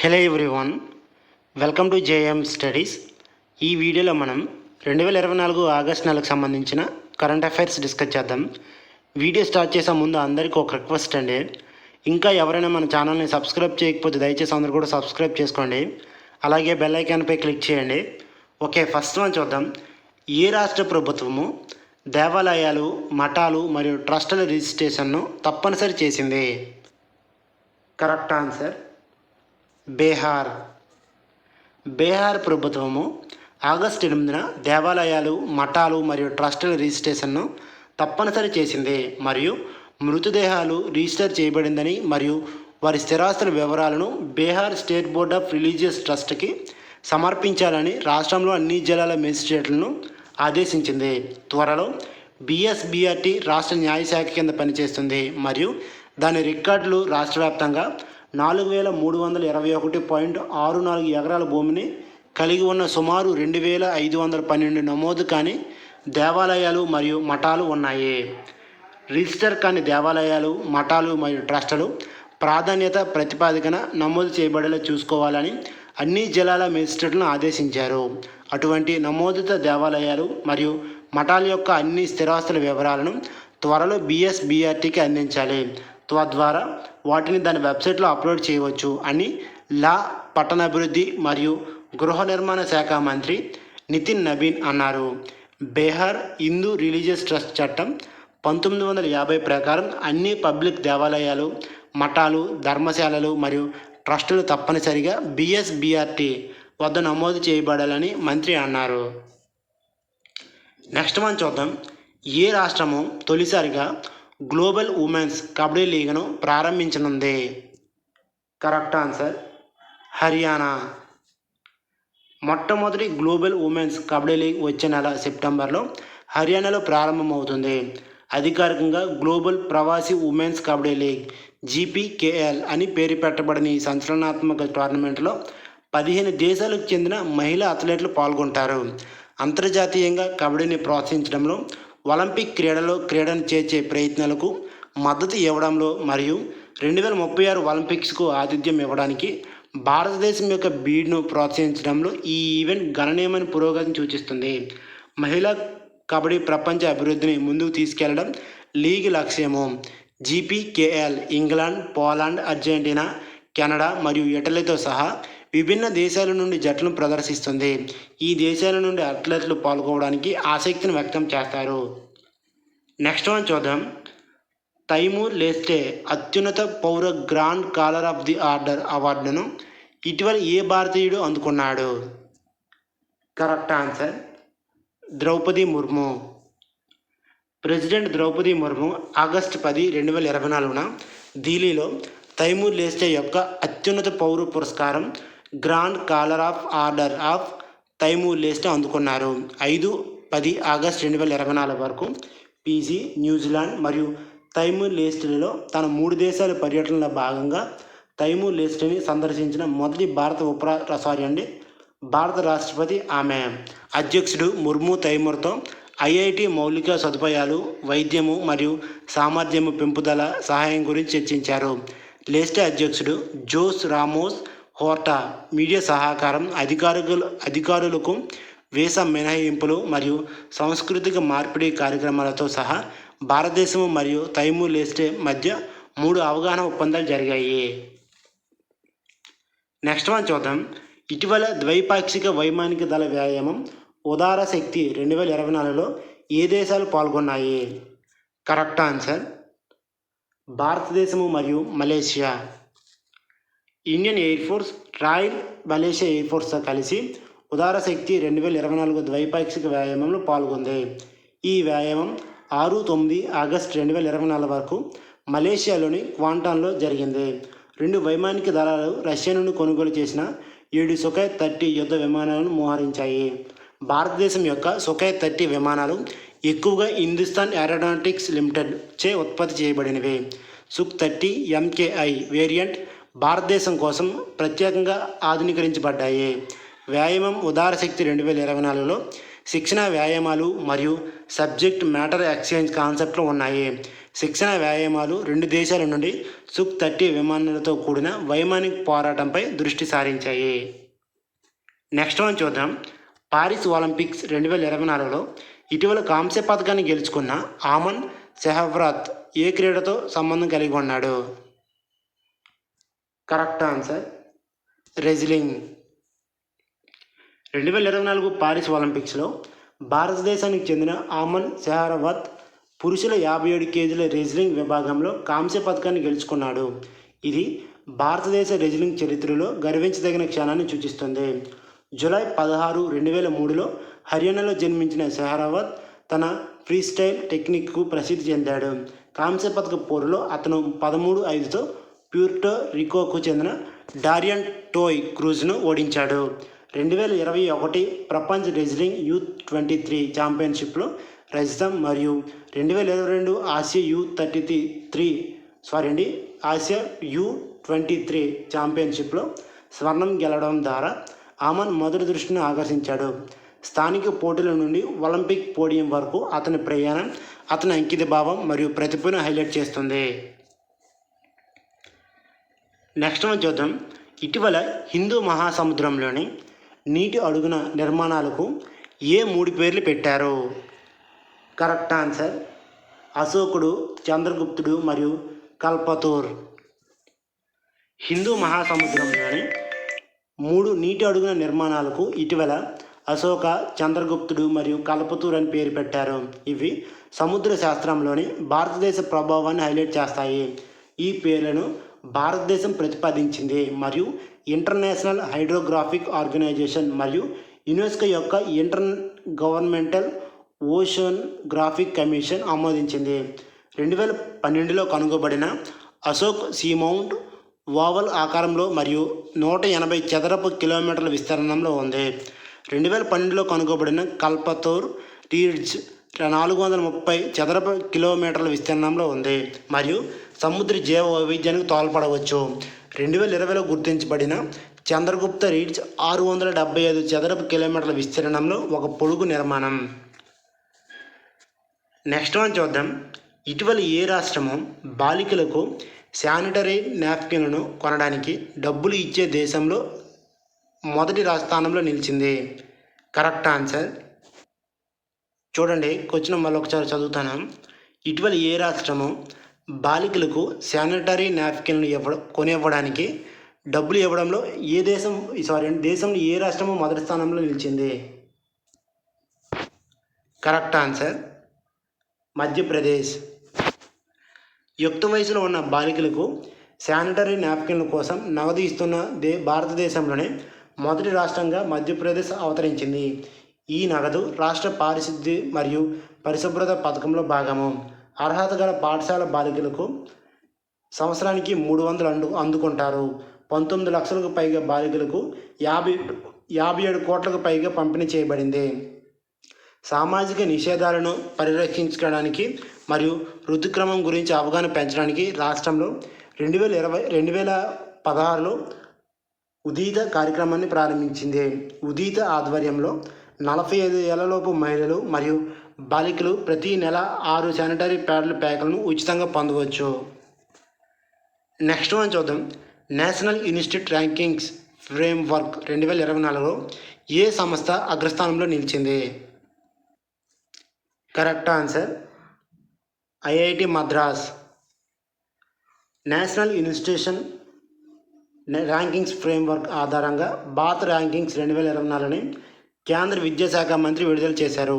Hello everyone welcome to JM studies ఈ వీడియోలో మనం రెండు వేల ఇరవై నాలుగు ఆగస్ట్ నెలకు సంబంధించిన కరెంట్ అఫైర్స్ డిస్కస్ చేద్దాం. వీడియో స్టార్ట్ చేసే ముందు అందరికీ ఒక రిక్వెస్ట్ అండి. ఇంకా ఎవరైనా మన ఛానల్ని సబ్స్క్రైబ్ చేయకపోతే దయచేసి అందరూ కూడా సబ్స్క్రైబ్ చేసుకోండి. అలాగే బెల్ ఐకాన్పై క్లిక్ చేయండి. ఓకే ఫస్ట్ మనం చూద్దాం. ఏ రాష్ట్ర ప్రభుత్వము దేవాలయాలు మఠాలు మరియు ట్రస్టుల రిజిస్ట్రేషన్ను తప్పనిసరి చేసింది? Correct answer Bihar. బీహార్ ప్రభుత్వము ఆగస్టు ఎనిమిదిన దేవాలయాలు మఠాలు మరియు ట్రస్టుల రిజిస్ట్రేషన్ను తప్పనిసరి చేసింది మరియు మృతదేహాలు రిజిస్టర్ చేయబడిందని మరియు వారి స్థిరాస్తుల వివరాలను Bihar state board of religious ట్రస్ట్కి సమర్పించాలని రాష్ట్రంలో అన్ని జిల్లాల మేజిస్ట్రేట్లను ఆదేశించింది. త్వరలో బీఎస్బీఆర్టీ రాష్ట్ర న్యాయశాఖ కింద పనిచేస్తుంది మరియు దాని రికార్డులు రాష్ట్ర వ్యాప్తంగా నాలుగు వేల మూడు వందల ఇరవై ఒకటి పాయింట్ ఆరు నాలుగు ఎకరాల భూమిని కలిగి ఉన్న సుమారు రెండు వేల ఐదు వందల పన్నెండు నమోదు కాని దేవాలయాలు మరియు మఠాలు ఉన్నాయి. రిజిస్టర్ కాని దేవాలయాలు మఠాలు మరియు ట్రస్టులు ప్రాధాన్యత ప్రతిపాదికన నమోదు చేయబడేలా చూసుకోవాలని అన్ని జిల్లాల మేజిస్ట్రేట్లను ఆదేశించారు. అటువంటి నమోదిత దేవాలయాలు మరియు మఠాల యొక్క అన్ని స్థిరాస్తుల వివరాలను త్వరలో బీఎస్బీఆర్టీకి అందించాలి. తద్వారా వాటిని దాని వెబ్సైట్లో అప్లోడ్ చేయవచ్చు అని లా పట్టణాభివృద్ధి మరియు గృహ నిర్మాణ శాఖ మంత్రి నితిన్ నవీన్ అన్నారు. బీహార్ హిందూ రిలీజియస్ ట్రస్ట్ చట్టం పంతొమ్మిది వందల యాభై ప్రకారం అన్ని పబ్లిక్ దేవాలయాలు మఠాలు ధర్మశాలలు మరియు ట్రస్టులు తప్పనిసరిగా బిఎస్బిఆర్టీ వద్ద నమోదు చేయబడాలని మంత్రి అన్నారు. నెక్స్ట్ మనం చూద్దాం. ఏ రాష్ట్రము తొలిసారిగా గ్లోబల్ ఉమెన్స్ కబడ్డీ లీగ్ను ప్రారంభించనుంది. Correct answer Haryana. మొట్టమొదటి గ్లోబల్ ఉమెన్స్ కబడ్డీ లీగ్ వచ్చే నెల సెప్టెంబర్లో హర్యానాలో ప్రారంభమవుతుంది. అధికారికంగా global Pravasi women's kabaddi league GPKL అని పేరు పెట్టబడిన ఈ సంచలనాత్మక టోర్నమెంట్లో పదిహేను దేశాలకు చెందిన మహిళా అథ్లెట్లు పాల్గొంటారు. అంతర్జాతీయంగా కబడ్డీని ప్రోత్సహించడంలో ఒలింపిక్ క్రీడలో క్రీడను చేర్చే ప్రయత్నాలకు మద్దతు ఇవ్వడంలో మరియు రెండు వేల ముప్పై ఆరు ఒలింపిక్స్కు ఆతిథ్యం ఇవ్వడానికి భారతదేశం యొక్క బీడ్ను ప్రోత్సహించడంలో ఈ ఈవెంట్ గణనీయమైన పురోగతిని సూచిస్తుంది. మహిళా కబడ్డీ ప్రపంచ అభివృద్ధిని ముందుకు తీసుకెళ్ళడం లీగ్ లక్ష్యము. GPKL England Poland Argentina Canada మరియు ఇటలీతో సహా విభిన్న దేశాల నుండి జట్లను ప్రదర్శిస్తుంది. ఈ దేశాల నుండి అథ్లెట్లు పాల్గొనడానికి ఆసక్తిని వ్యక్తం చేస్తారు. నెక్స్ట్ వన్ చూద్దాం. తైమూర్ లేస్టే అత్యున్నత పౌర grand collar of the order అవార్డును ఇటీవల ఏ భారతీయుడు అందుకున్నాడు? Correct answer Droupadi Murmu. President Droupadi Murmu August పది రెండు వేల ఇరవై నాలుగున ఢిల్లీలో తైమూర్ లేస్టే యొక్క అత్యున్నత పౌర పురస్కారం grand collar of order of Timor Leste అందుకున్నారు. ఐదు పది ఆగస్ట్ రెండు వేల ఇరవై నాలుగు వరకు పీజీ న్యూజిలాండ్ మరియు తైమూర్ లేస్ట్లలో తన మూడు దేశాల పర్యటనలో భాగంగా తైమూర్ లేస్టేని సందర్శించిన మొదటి భారత ఉపరా సారీ అండి భారత రాష్ట్రపతి ఆమె. అధ్యక్షుడు ముర్ము తైమూర్తో ఐఐటి మౌలిక సదుపాయాలు వైద్యము మరియు సామర్థ్యము పెంపుదల సహాయం గురించి చర్చించారు. లేస్టే అధ్యక్షుడు జోస్ రామోస్ హోర్టా మీడియా సహకారం అధికారులు అధికారులకు వీసా మినహాయింపులు మరియు సాంస్కృతిక మార్పిడి కార్యక్రమాలతో సహా భారతదేశం మరియు తైమూర్ లేస్టే మధ్య మూడు అవగాహన ఒప్పందాలు జరిగాయి. నెక్స్ట్ వన్ చూద్దాం. ఇటీవల ద్వైపాక్షిక వైమానిక దళ వ్యాయామం ఉదార శక్తి రెండు వేల ఇరవై నాలుగులో ఏ దేశాలు పాల్గొన్నాయి? కరెక్ట్ ఆన్సర్ భారతదేశము మరియు Malaysia. Indian air force royal Malaysia air ఫోర్స్తో కలిసి ఉదార శక్తి రెండు వేల ఇరవై నాలుగు ద్వైపాక్షిక వ్యాయామంలో పాల్గొంది. ఈ వ్యాయామం ఆరు తొమ్మిది ఆగస్టు రెండు వేల ఇరవై నాలుగు వరకు మలేషియాలోని క్వాంటాన్లో జరిగింది. రెండు వైమానిక దళాలు రష్యా నుండి కొనుగోలు చేసిన ఏడు సుఖాయ్ థర్టీ యుద్ధ విమానాలను మోహరించాయి. భారతదేశం యొక్క సుఖాయ్ థర్టీ విమానాలు ఎక్కువగా హిందుస్థాన్ ఏరోనాటిక్స్ లిమిటెడ్ చే ఉత్పత్తి చేయబడినవి. సుఖ్ థర్టీ ఎంకేఐ వేరియంట్ భారతదేశం కోసం ప్రత్యేకంగా ఆధునీకరించబడ్డాయి. వ్యాయామం ఉదార శక్తి రెండు వేల ఇరవై నాలుగులో శిక్షణ వ్యాయామాలు మరియు సబ్జెక్ట్ మ్యాటర్ ఎక్స్చేంజ్ కాన్సెప్ట్లు ఉన్నాయి. శిక్షణ వ్యాయామాలు రెండు దేశాల నుండి సుక్ థర్టీ విమానాలతో కూడిన వైమానిక పోరాటంపై దృష్టి సారించాయి. నెక్స్ట్ వన్ చూద్దాం. పారిస్ ఒలింపిక్స్ రెండు వేల ఇరవై నాలుగులో ఇటీవల కాంస్య పథకాన్ని గెలుచుకున్న ఆమన్ సెహవ్రాత్ ఏ క్రీడతో సంబంధం కలిగి ఉన్నాడు? Correct answer. రెజ్లింగ్. రెండు వేల ఇరవై నాలుగు పారిస్ ఒలింపిక్స్లో భారతదేశానికి చెందిన ఆమన్ సెహారవత్ పురుషుల యాభై ఏడు కేజీల రెజ్లింగ్ విభాగంలో కాంస్య పథకాన్ని గెలుచుకున్నాడు. ఇది భారతదేశ రెజ్లింగ్ చరిత్రలో గర్వించదగిన క్షణాన్ని సూచిస్తుంది. జూలై పదహారు రెండు వేల మూడులో హర్యానాలో జన్మించిన సెహరావత్ తన ఫ్రీస్టైల్ టెక్నిక్కు ప్రసిద్ధి చెందాడు. కాంస్య పథక పోరులో అతను పదమూడు ఐదుతో ప్యూర్టో రికోకు చెందిన డారియన్ టోయ్ క్రూజ్ను ఓడించాడు. రెండు వేల ఇరవై ఒకటి ప్రపంచ రెజ్లింగ్ యూత్ ట్వంటీ త్రీ ఛాంపియన్షిప్లో రజితం మరియు రెండు వేల ఇరవై రెండు Asia U thirty three sorry అండి ఆసియా యూ ట్వంటీ త్రీ ఛాంపియన్షిప్లో స్వర్ణం గెలవడం ద్వారా ఆమన్ మొదటి దృష్టిని ఆకర్షించాడు. స్థానిక పోటీల నుండి ఒలింపిక్ పోడియం వరకు అతని ప్రయాణం అతని అంకిత భావం మరియు ప్రతిభను హైలైట్ చేస్తుంది. నెక్స్ట్ మనం చూద్దాం. ఇటీవల హిందూ మహాసముద్రంలోని నీటి అడుగున నిర్మాణాలకు ఏ మూడు పేర్లు పెట్టారు? కరెక్ట్ ఆన్సర్ అశోకుడు చంద్రగుప్తుడు మరియు కల్పతూర్. హిందూ మహాసముద్రంలోని మూడు నీటి అడుగున నిర్మాణాలకు ఇటీవల అశోక చంద్రగుప్తుడు మరియు కల్పతూర్ అని పేరు పెట్టారు. ఇవి సముద్ర శాస్త్రంలోని భారతదేశ ప్రభావాన్ని హైలైట్ చేస్తాయి. ఈ పేర్లను భారతదేశం ప్రతిపాదించింది మరియు ఇంటర్నేషనల్ హైడ్రోగ్రాఫిక్ ఆర్గనైజేషన్ మరియు యునెస్కో యొక్క intergovernmental oceanographic commission ఆమోదించింది. రెండు వేల పన్నెండులో కనుగొబడిన అశోక్ సీమౌంట్ ఓవల్ ఆకారంలో మరియు నూట ఎనభై చదరపు కిలోమీటర్ల విస్తీర్ణంలో ఉంది. రెండు వేల పన్నెండులో కనుగొబడిన కల్పతూర్ రీడ్జ్ నాలుగు వందల ముప్పై చదరపు కిలోమీటర్ల విస్తీర్ణంలో ఉంది. మరియు సముద్ర జీవ వైవిధ్యానికి తోల్పడవచ్చు రెండు వేల ఇరవైలో గుర్తించబడిన చంద్రగుప్త రీడ్స్ ఆరు వందల డెబ్బై ఐదు చదరపు కిలోమీటర్ల విస్తీర్ణంలో ఒక పొడుగు నిర్మాణం. నెక్స్ట్ వన్ చూద్దాం. ఇటీవల ఏ రాష్ట్రము బాలికలకు శానిటరీ నాప్కిన్లను కొనడానికి డబ్బులు ఇచ్చే దేశంలో మొదటి రాజస్థానంలో నిలిచింది? Correct answer. చూడండి క్వశ్చన్ మళ్ళీ ఒకసారి చదువుతాను. ఇటీవల ఏ రాష్ట్రము బాలికలకు శానిటరీ నాప్కిన్లు ఇవ్వడం కొనివ్వడానికి డబ్బులు ఇవ్వడంలో ఏ దేశం సారీ దేశంలో ఏ రాష్ట్రము మొదటి స్థానంలో నిలిచింది? Correct answer Madhya Pradesh. యుక్త వయసులో ఉన్న బాలికలకు శానిటరీ నాప్కిన్ల కోసం నగదు ఇస్తున్న దే భారతదేశంలోనే మొదటి రాష్ట్రంగా మధ్యప్రదేశ్ అవతరించింది. ఈ నగదు రాష్ట్ర పారిశుద్ధి మరియు పరిశుభ్రత పథకంలో భాగము. అర్హత గల పాఠశాల బాలికలకు సంవత్సరానికి మూడు వందలు అందు అందుకుంటారు. పంతొమ్మిది లక్షలకు పైగా బాలికలకు యాభై యాభై ఏడు కోట్లకు పైగా పంపిణీ చేయబడింది. సామాజిక నిషేధాలను పరిరక్షించడానికి మరియు ఋతుక్రమం గురించి అవగాహన పెంచడానికి రాష్ట్రంలో రెండు వేల ఇరవై రెండు వేల పదహారులో ఉదీత కార్యక్రమాన్ని ప్రారంభించింది. ఉదీత ఆధ్వర్యంలో నలభై ఐదు ఏళ్ళలోపు మహిళలు మరియు బాలికలు ప్రతి నెల ఆరు శానిటరీ ప్యాడ్ల ప్యాకులను ఉచితంగా పొందవచ్చు. నెక్స్ట్ మనం చూద్దాం. నేషనల్ ఇన్స్టిట్యూట్ ర్యాంకింగ్స్ ఫ్రేమ్వర్క్ రెండు వేల ఇరవై నాలుగులో ఏ సంస్థ అగ్రస్థానంలో నిలిచింది? Correct answer IIT Madras. National institution rankings framework ఆధారంగా భారత ర్యాంకింగ్స్ రెండు వేల ఇరవై నాలుగుని కేంద్ర విద్యాశాఖ మంత్రి విడుదల చేశారు.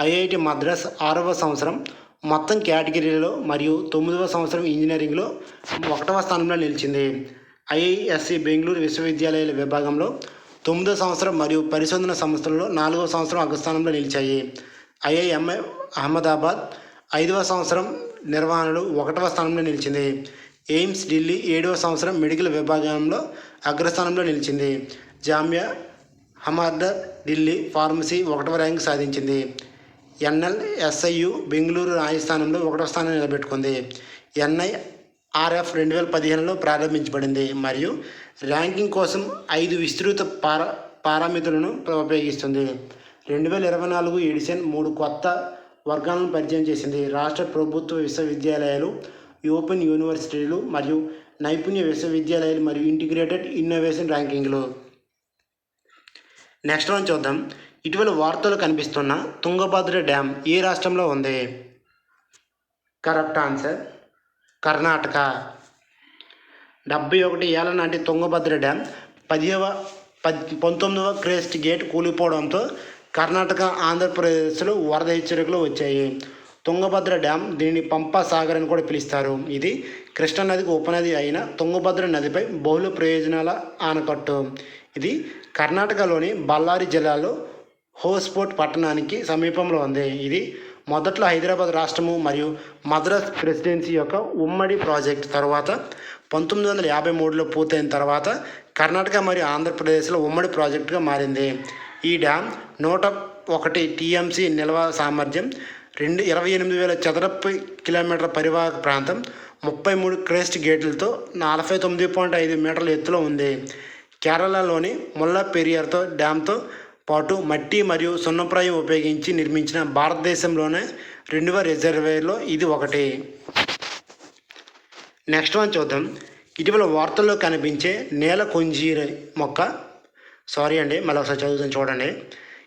ఐఐటి మద్రాస్ ఆరవ సంవత్సరం. మొత్తం కేటగిరీలో మరియు తొమ్మిదవ సంవత్సరం ఇంజనీరింగ్లో ఒకటవ స్థానంలో నిలిచింది. ఐఐఎస్సి బెంగళూరు విశ్వవిద్యాలయాల విభాగంలో తొమ్మిదవ సంవత్సరం మరియు పరిశోధన సంస్థలలో నాలుగవ సంవత్సరం అగ్రస్థానంలో నిలిచాయి. ఐఐఎంఐ అహ్మదాబాద్ ఐదవ సంవత్సరం నిర్వహణలో ఒకటవ స్థానంలో నిలిచింది. ఎయిమ్స్ ఢిల్లీ ఏడవ సంవత్సరం మెడికల్ విభాగంలో అగ్రస్థానంలో నిలిచింది. జామ్యా హమార్దర్ ఢిల్లీ ఫార్మసీ ఒకటవ ర్యాంక్ సాధించింది. ఎన్ఎల్ ఎస్ఐయు బెంగళూరు న్యాయస్థానంలో ఒకటవ స్థానం నిలబెట్టుకుంది. ఎన్ఐ ఆర్ఎఫ్ రెండు వేల పదిహేనులో ప్రారంభించబడింది. మరియు ర్యాంకింగ్ కోసం ఐదు విస్తృత పారా పారామితులను ఉపయోగిస్తుంది. రెండు వేల ఇరవై నాలుగు ఎడిషన్ మూడు కొత్త వర్గాలను పరిచయం చేసింది. రాష్ట్ర ప్రభుత్వ విశ్వవిద్యాలయాలు ఓపెన్ యూనివర్సిటీలు మరియు నైపుణ్య విశ్వవిద్యాలయాలు మరియు ఇంటిగ్రేటెడ్ ఇన్నోవేషన్ ర్యాంకింగ్లు. నెక్స్ట్ వన్ చూద్దాం. ఇటీవల వార్తలు కనిపిస్తున్న తుంగభద్ర డ్యామ్ ఏ రాష్ట్రంలో ఉంది? Correct answer Karnataka. డెబ్బై ఒకటి ఏళ్ళ నాటి తుంగభద్ర డ్యామ్ పదివ పద్ పంతొమ్మిదవ క్రేస్ట్ గేట్ కూలిపోవడంతో కర్ణాటక ఆంధ్రప్రదేశ్లో వరద హెచ్చరికలు వచ్చాయి. తుంగభద్ర డ్యామ్ దీనిని పంపా సాగర్ అని కూడా పిలుస్తారు. ఇది కృష్ణా నదికి ఉపనది అయిన తుంగభద్ర నదిపై బహుళ ప్రయోజనాల ఆనకట్టు. ఇది కర్ణాటకలోని బళ్ళారి జిల్లాలో హోస్పోర్ట్ పట్టణానికి సమీపంలో ఉంది. ఇది మొదట్లో హైదరాబాద్ రాష్ట్రము మరియు మద్రాస్ ప్రెసిడెన్సీ యొక్క ఉమ్మడి ప్రాజెక్ట్ తర్వాత పంతొమ్మిది వందల యాభై మూడులో పూర్తయిన తర్వాత కర్ణాటక మరియు ఆంధ్రప్రదేశ్లో ఉమ్మడి ప్రాజెక్టుగా మారింది. ఈ డ్యామ్ నూట ఒకటి టీఎంసీ నిల్వ సామర్థ్యం రెండు ఇరవై ఎనిమిది వేల చదరపు కిలోమీటర్ల పరివాహక ప్రాంతం ముప్పై మూడు క్రేస్ట్ గేట్లతో నలభై తొమ్మిది పాయింట్ ఐదు మీటర్ల ఎత్తులో ఉంది. కేరళలోని ముల్లా పెరియార్తో డ్యామ్తో పాటు మట్టి మరియు సున్నప్రాయం ఉపయోగించి నిర్మించిన భారతదేశంలోనే రెండవ రిజర్వేర్లో ఇది ఒకటి. నెక్స్ట్ వన్ చూద్దాం. ఇటీవల వార్తల్లో కనిపించే నేల కొంజీర మొక్క. సారీ అండి మళ్ళీ ఒకసారి చదువుతాను చూడండి.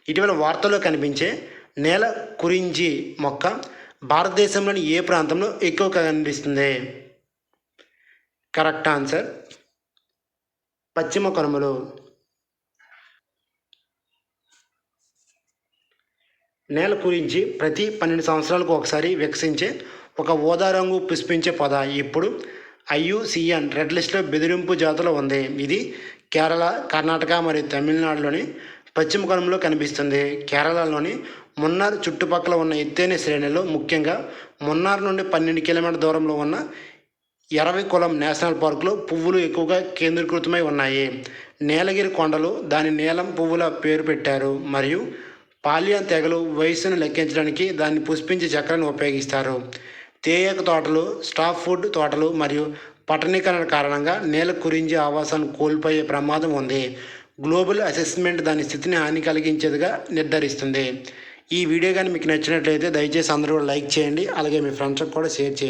ఇటీవల వార్తల్లో కనిపించే నేల కురించి మొక్క భారతదేశంలోని ఏ ప్రాంతంలో ఎక్కువ కనిపిస్తుంది? కరెక్ట్ ఆన్సర్ పశ్చిమ కనుమలు. నేల గురించి ప్రతి పన్నెండు సంవత్సరాలకు ఒకసారి వికసించే ఒక ఊదా రంగు పుష్పించే పొద ఇప్పుడు ఐయుసిఎన్ రెడ్ లిస్ట్లో బెదిరింపు జాతులు ఉంది. ఇది కేరళ కర్ణాటక మరియు తమిళనాడులోని పశ్చిమ కనుమలో కనిపిస్తుంది. కేరళలోని మున్నార్ చుట్టుపక్కల ఉన్న ఎత్తైన శ్రేణిలో ముఖ్యంగా మున్నార్ నుండి పన్నెండు కిలోమీటర్ దూరంలో ఉన్న ఎరవికులం నేషనల్ పార్కులో పువ్వులు ఎక్కువగా కేంద్రీకృతమై ఉన్నాయి. నీలగిరి కొండలు దాని నీలం పువ్వుల పేరు పెట్టారు. మరియు పాలియన్ తెగలు వయస్సును లెక్కించడానికి దాన్ని పుష్పించే చక్రాన్ని ఉపయోగిస్తారు. తేయాకు తోటలు స్టాఫ్ ఫుడ్ తోటలు మరియు పట్టణీకరణ కారణంగా నేల కురించి ఆవాసాన్ని కోల్పోయే ప్రమాదం ఉంది. గ్లోబల్ అసెస్మెంట్ దాని స్థితిని హాని కలిగించేదిగా నిర్ధారిస్తుంది. ఈ వీడియో కానీ మీకు నచ్చినట్లయితే దయచేసి అందరూ లైక్ చేయండి. అలాగే మీ ఫ్రెండ్స్కి కూడా షేర్ చేయండి.